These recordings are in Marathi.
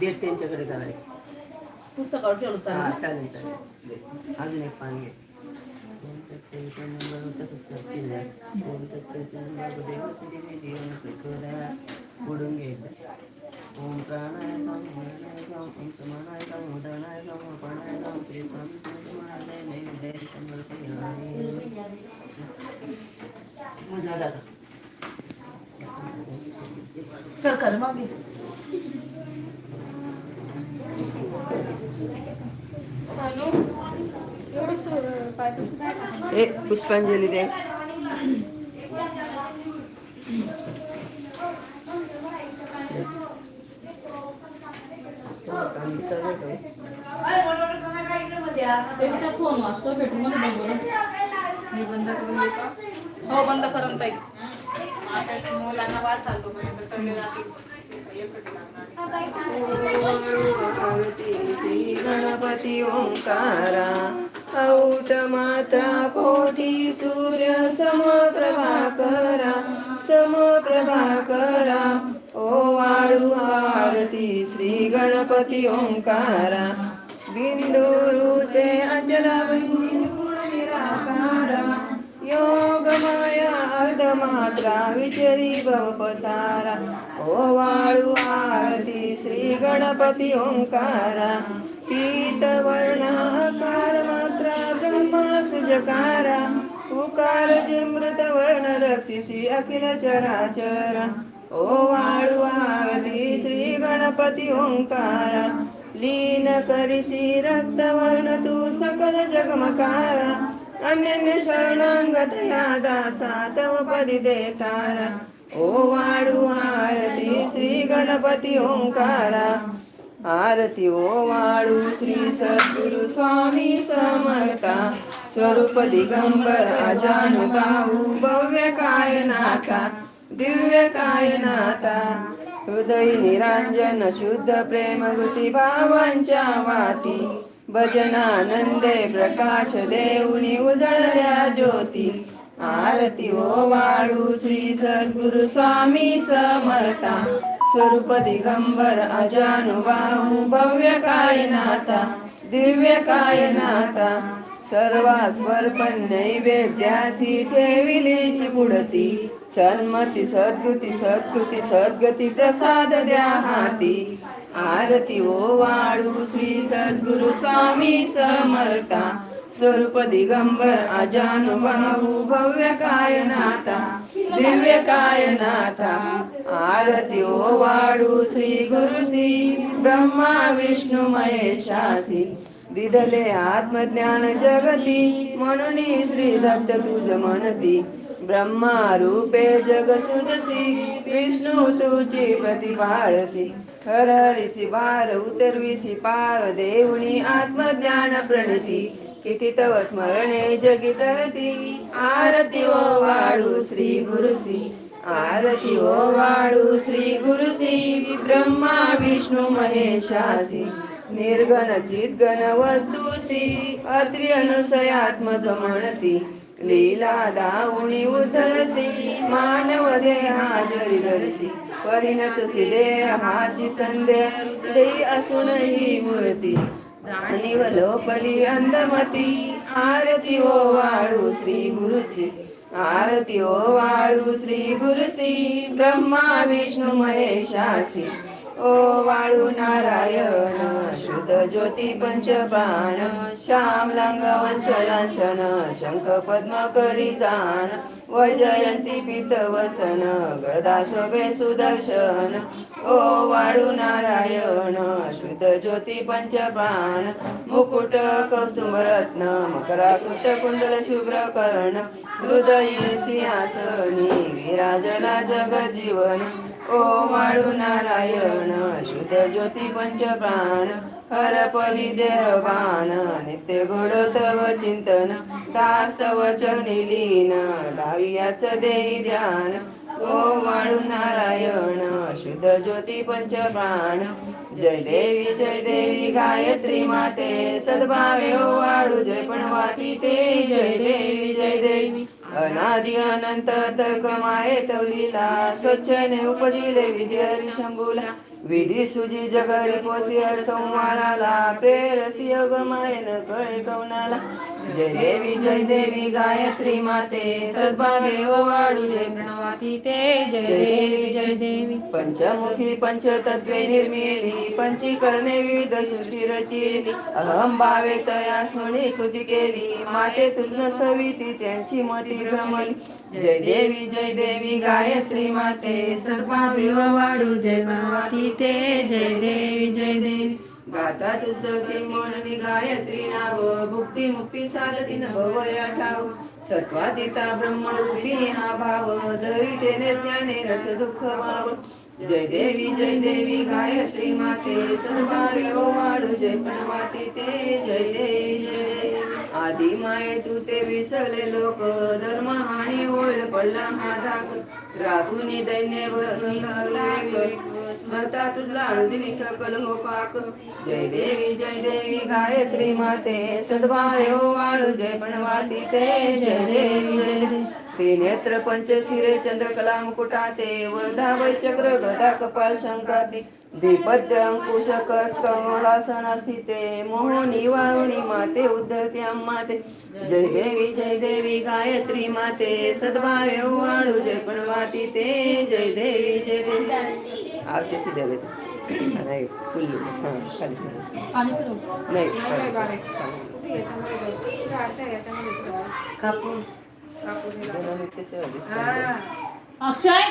डेट त्यांच्याकडे करायचं. पुस्तकावर ठेवलं हा चालेल चालेल. चालेल अजून एक पान घे. तसंच करतील घ्यायचं ओम प्राणाय ओम समानाय उदानाय श्री स्वामी समर्थ नैवेद्य? सरकार मागे. ए पुष्पांजली दे फोन भेटून हो बंद करून ताई मुलांना वाट चालतो गणपती ओंकारा औट मात्रा कोटी सूर्य समप्रभाकरा समप्रभाकरा। ओ वाळू आरती श्री गणपती ओंकारा। बिंदुरुते अचला निराकारा। योग माया अर्धमात्रा विचरी पसारा ओ वाळू आरती श्री गणपती ओंकारा। पीत वर्णाकार सुजकारा उकार जिमृत वर्ण रक्षिसी अखिल चराचर. ओ वाळू श्री गणपती ओंकारा लीन करिसी रक्तवर्ण तू सकल जगमकारा. अनन्य शरणांगत या दासा तव पदी देतारा. ओ वाळू आरती श्री गणपती ओंकारा. आरती ओ वाळू श्री सद्गुरु स्वामी समर्था. स्वरूप दिगंबर अजानुबाहू भव्य कायनाथा दिव्य कायनाथा हृदय निरांजन शुद्ध प्रेम भावांच्या वाती भजनानंदे प्रकाश देऊनी उजळल्या ज्योती आरती ओ वाळू श्री सद्गुरु स्वामी समर्था स्वरूप दिगंबर अजानुबाहू भव्य कायनाथा दिव्य कायनाथा सर्वास्वर पण नैवेद्यासी ठेविलीची पुढती सन्मती सद्गुती सद्गुती सद्गती प्रसाद द्या हाती. आरती ओ वाळू श्री सद्गुरु स्वामी समर्था. स्वरूप दिगंबर अजानुबाहू भव्य कायनाथा. दिव्य कायनाथा. आरती ओ वाळू श्री गुरुसी ब्रह्मा विष्णू महेशासी. दिदले आत्मज्ञान जगती म्हणून श्री दत्त तुझ मनसी. ब्रह्मा रूपे जग सुजसी विष्णू तुझी प्रतिपाळसी हर हरिसी वार उतरविसी पाळ देवणी आत्मज्ञान प्रणती. किती तव स्मरणे जगितरती आरती ओ वाळू श्री गुरुसी. आरती ओ वाळू श्री गुरुसी ब्रह्मा विष्णू महेशासी. निर्गण चिद्गण वस्तुसी अत्रि अनुसयात्मज म्हणती लीला दाऊणी उधरसी मानव देहाजरी धरसी. परिणतसी देहाची संध्या देई असून ही मूर्ती. जाणीव लोपली अंधमती आरती ओ वाळू श्री गुरुसी आरती ओ वाळू श्री गुरुसी ब्रह्मा विष्णू महेशासी ओ वाळू नारायण शुद्ध ज्योती पंच प्राण श्याम लांग वंशलांशन शंख पद्म करी जाण वैजयंती पित वसन गदा शोभे सुदर्शन। ओ वाळू नारायण शुद्ध ज्योती पंच प्राण मुकुट कौस्तुभ रत्न मकराकृत कुंडल शुभ्र कर्ण हृदय सिंहासनी विराजला जग ओ वाळू नारायण शुद्ध ज्योती पंच प्राण हर पवी देहवान नित्य घोड तव चिंतन तास्तव चरणी लीन डावियाच देई ध्यान ओ वाळू नारायण शुद्ध ज्योती पंच प्राण जय देवी जय देवी गायत्री माते सद्भावे ओ वाळू जय पण वाती ते जय देवी जय देवी। अनादि अनंत तक माये तवलीला स्वच्छने उपजिले विद्या शंभूला. विधी सुजी जगरी पोसी हर संवाराला प्रेरसी योग मायन कळे कवनाला जय देवी जय देवी गायत्री माते सद्भादेव वाढू जय प्रणवाती ते. जय देवी जय देवी. पंचमुखी पंचतत्वे निर्मिली पंचीकरणे विविध सृष्टी रचिली. अहम भावे तया स्मरणी कृती केली माते तुझ स्तविती त्यांची मती भ्रमली. जय देवी जय देवी गायत्री माते सर्वाविव वाढू जय माती ते जय देवी जय देवी. गाता तुझती मननी गायत्री नाव भुक्ती मुक्ती साधती न ठाव सत्वादिता ब्रह्मरूपिणी हा भाव दरितेने ज्ञानेनच दुःख भाव. जय देवी जय देवी गायत्री माते सर्वारे वाढू जय पणवाती ते जय देवी जय देवी. आधी माये तू ते विसरले लोक धर्म हानी होईल पडला हा धाक. रासुनी दैन्य स्मरता तुझला अनुदिनी सकल हो पाक. जय देवी जय देवी गायत्री माते सद्भायो हो वाळू जय पण वाटी ते जय देवी जय देवी. त्रिनेत्र पंचशिरे चंद्रकला मुकुटाते वधा वैचक्र गदा कपाल शंकाते. दीपद्य अंकुश कस कमलासन स्थिते मोहनी माते उद्धरते माते जय देवी जय देवी गायत्री माते सद्भायो वाळू जय ते। जय देवी जय देवी। नाही फुल्ली हां खाली नाही. अक्षय?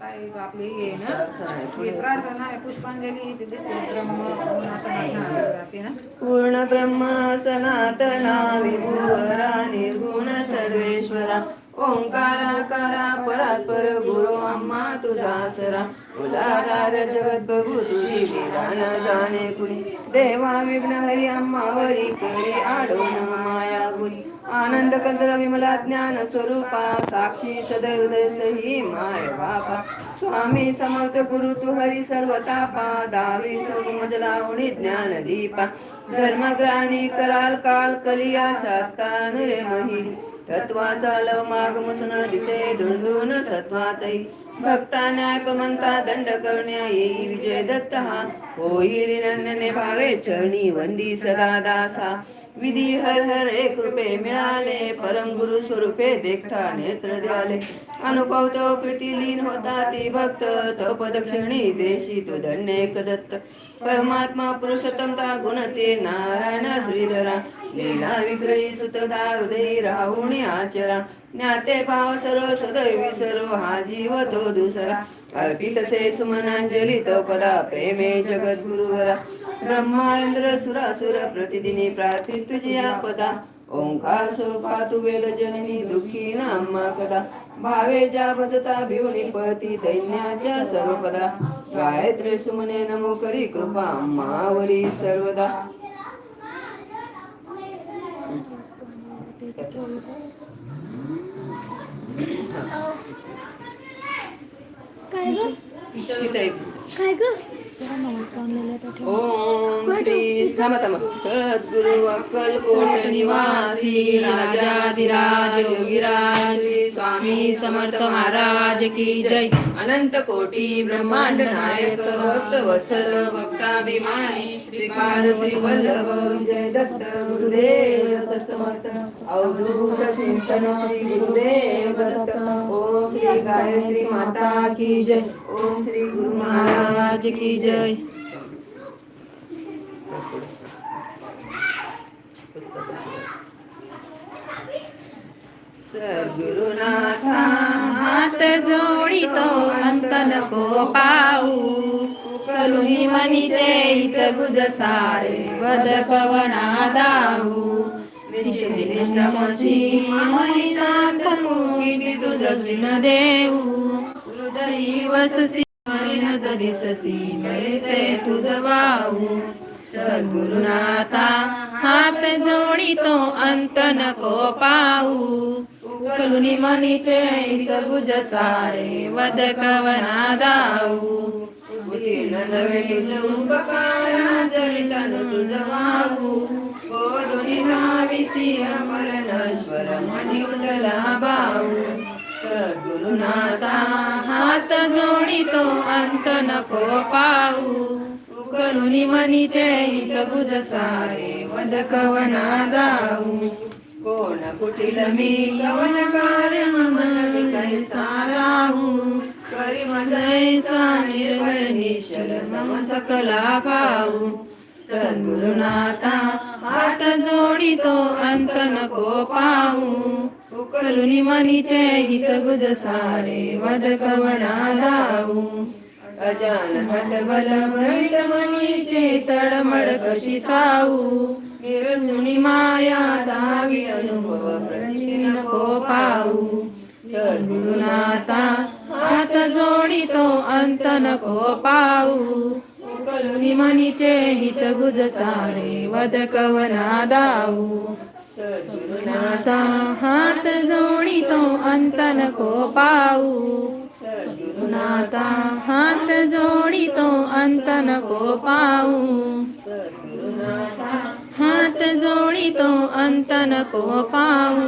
काय आपली हे ना पुष्पांजली ना. पूर्ण ब्रह्म सनातना विभुवरा निर्गुण सर्वेश्वरा. ओंकाराकारा परात्पर गुरु अम्मा तुझा आसरा उलादार जगत बघू तुझी विधान जाणे कुणी. देवा विघ्न हरी अम्मावरी करी आडोन माया गुणी. आनंद कंदर विमला ज्ञान स्वरूपा साक्षी सदय ही माय बापा. स्वामी समर्थ गुरु तू हरी सर्व तापा दावी सर्व मजला उणी ज्ञान दीपा धर्मग्राणी कराल काल कलिया शास्तान रे मही. तत्वाचा लव माग मसन दिसे धुंडून सत्वातई भक्ता न्याय पमंता दंड करण्या येई विजय दत्त हा होईल नन्यने भावे चरणी वंदी सदा दासा. विधी हर हर एक कृपे मिळाले. परम गुरु स्वरूपे देखता नेत्र द्याले. अनुभव तो लीन होता ते भक्त तपदक्षिणी देशी तो धन्य दत्त परमात्मा पुरुषोत्तमता गुणते नारायण श्रीधरा लीला विग्रही सुतदा हृदयी राहुणी आचरा ज्ञाते भाव सर्व सदैवी सर्व हा जीव तो दुसरा अर्पित से सुमनांजली तो पदा प्रेमे जगत गुरुवरा सुरा सुरासुर प्रतिदिनी प्रार्थित तुझी पदा ओंकार तू वेद जननी दुःखी नामा कदा. भावे ज्या भजता भिवनी पळती दैन्याच्या सर्वपदा. गायत्री सुमने नमो करी कृपा मावरी सर्वदा. तिथे ओम श्री थांबा थांबा सद्गुरु अक्कलकोट निवासी राजाधिराज योगीराज स्वामी समर्थ महाराज की जय. अनंत कोटी ब्रह्मांड नायक भक्त वत्सल भक्ताभिमानी श्रीपाद श्री वल्लभ विजय दत्त गुरुदेव दत्त समर्थ. अवधूत चिंतन श्री गुरुदेव दत्त. ओम श्री गायत्री माता की जय. ओम श्री गुरु महाराज की जय। सद्गुरुनाथा हात जोडितो अंत नको पाऊ। कलुनी मनीचे हित गुज सारे वद कवना दाऊ। निश्रमशी महिनात मुखी तुझ जिन देऊ। हृदयी वससी हरिणच दिससी मैसे तुझ वाऊ सद्गुरुनाथा हात जोडी तो अंत नको पाऊ उकलुनी मनीचे इत गुज सारे वद कवना दाऊ उतीर्ण नवे तुझ उपकारा जरितन तुझ वाहू. बोधुनी नाविसी अमर नश्वर मनी उठला बाहू. सद्गुरुनाथा हात जोडितो अंत नको पाऊ उकलुनी मनी हित गुज सारे वद कवना दाऊ कोण कुटील मी कवन कार्य मन कैसा राहू करी मजैसा जैसा निर्भय निश्चल सम सकला पाऊ सद्गुरुनाथा हात जोडितो अंत नको पाऊ उकलुनी मनीचे हित गुज सारे वद कवणा दाऊ अजान बल मृत मनीचे तडमड कशी साऊ सुनी माया दावी अनुभव प्रचिती नको पाऊ सद्गुरुनाथा हात जोडितो अंत नको पाऊ कलुनी मनीचे हित गुज सारे वद कवना दाऊ नाता हात जोडितो अंतन को पाऊ. सद्गुरुनाथा नाता हात जोडितो अंतन को पाऊ. सद्गुरुनाथा हात जोडितो अंतन को पाऊ.